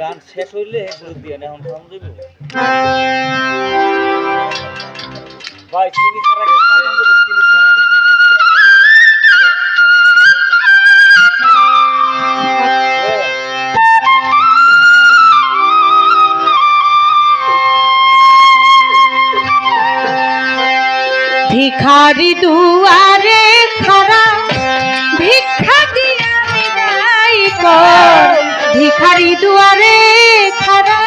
গান শেষ হইলে গ্রুপ দিয়ে না, এখন ভাই চিনি ছাড়া। ভিখারি দুয়ারে খারা, ভিক্ষা দিয়া বিদায় কর। ভিখারি দুয়ারে খারা,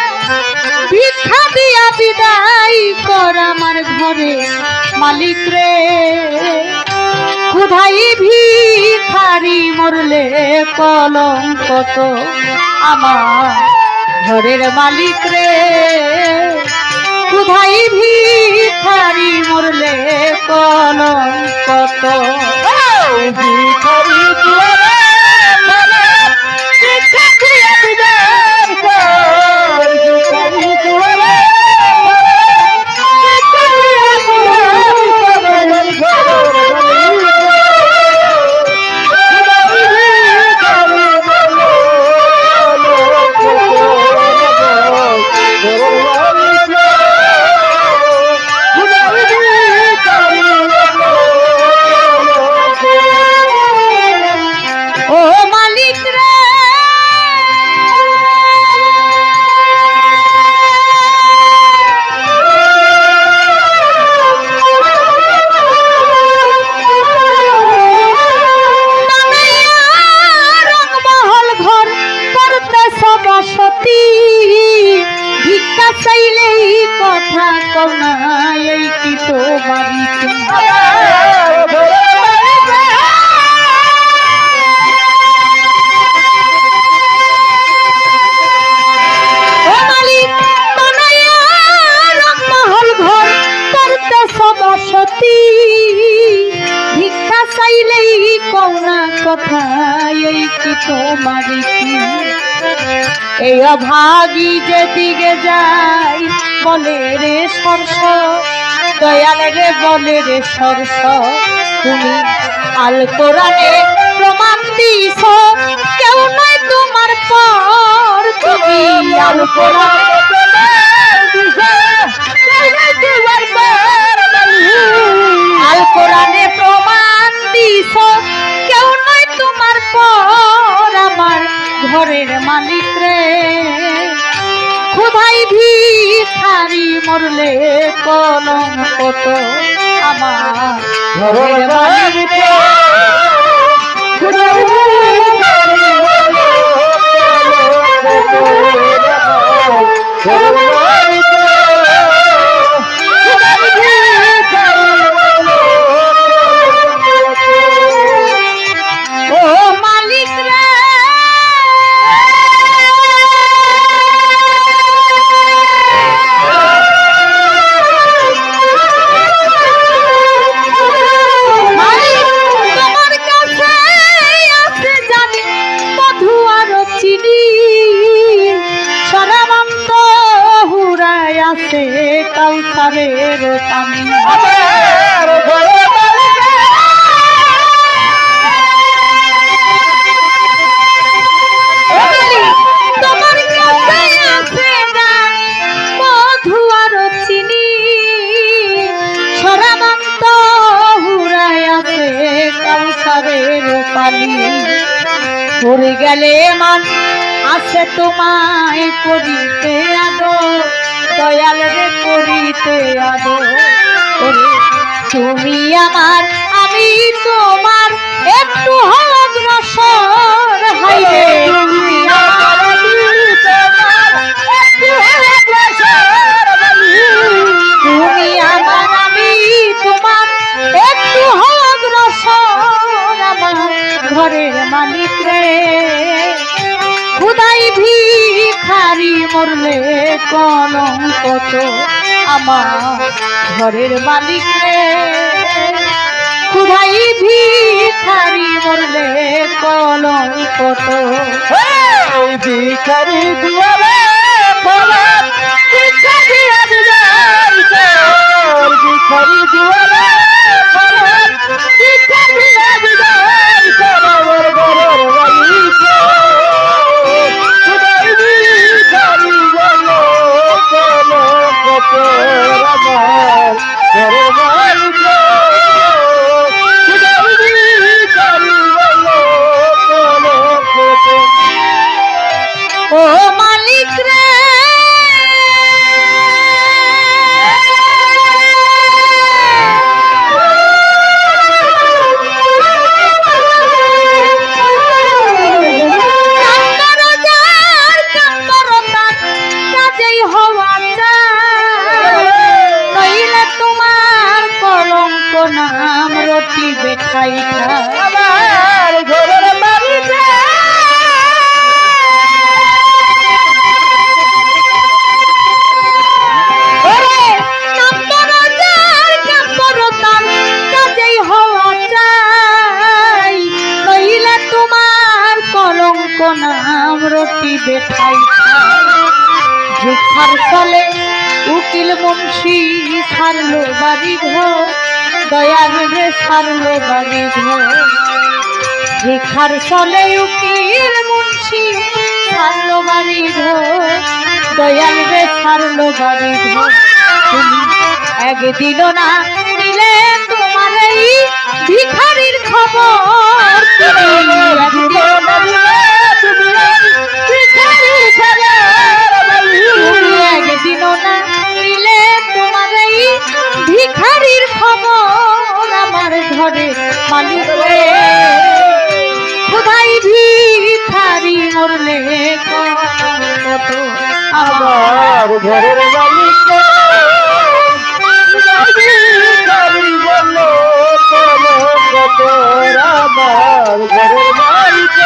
ভিক্ষা দিয়া বিদায় কর আমার ঘরে মালিক রে। ক্ষুধাই ভিখারি মরলে কলম কত আমার ঘরের মালিক রে। ক্ষুধাই ভিখারি মরলে কলম কত ভিখারি দুয়ারে সবসতী ভিক্ষা চাইলেই কথা কনা এই কি তো বাড়িতে ও মালিক, বানাইয়া রংমহল ঘর করতে সবসতী ভিক্ষা চাইলেই কওনা কথা এই কি তোমার এই অভাগী যেদিকে যাই বলে রে সরস দয়াল রে, বলে রে সরস তুমি আল কোরআনে প্রমাণ দিছ কেউ নয় তোমার পর। তুমি আল কোরআনে মালিক রে। ভি ভিখারি মরলে কলম কত আমার? কাউসারের পানি পড়ে গেলে মান আছে তোমায় করিতে আদো দয়াল রে করিতে আদো তুমি আমার আমি তোমার একটু অগ্রসর হাইরে মরলে কলম কত আমার ঘরের মালিক রে খুদাই ভিখারি মরলে কলম কত ভিখারি দুয়ারে ভিখারি দুয়ারে রে ঠাই ঠাই। ভিক্ষার চলে উকিল মুন্সি সারলো বাড়ি ঘর, দয়াল রে সারলো বাড়ি ঘর। ভিক্ষার চলে উকিল মুন্সি সারলো বাড়ি ঘর, দয়াল রে সারলো বাড়ি ঘর। তুমি একদিনও না দিলে তোমার এই ভিখারির খবর। আমার ঘরের মালিক আমার ঘরের মালিক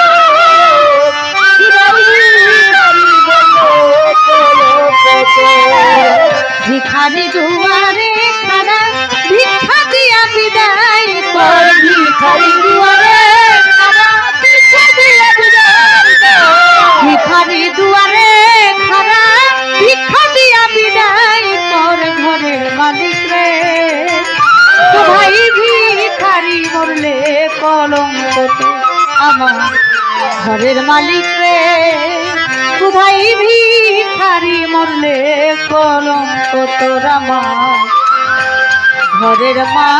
ভিখারি দুয়ারে খারা ভিক্ষা দিয়া বিদায় কর। ভিখারি দুয়ারে আমার ঘরের মালিক রে কোথায় ভিখারি মরলে কলম কত রামা ঘরের মা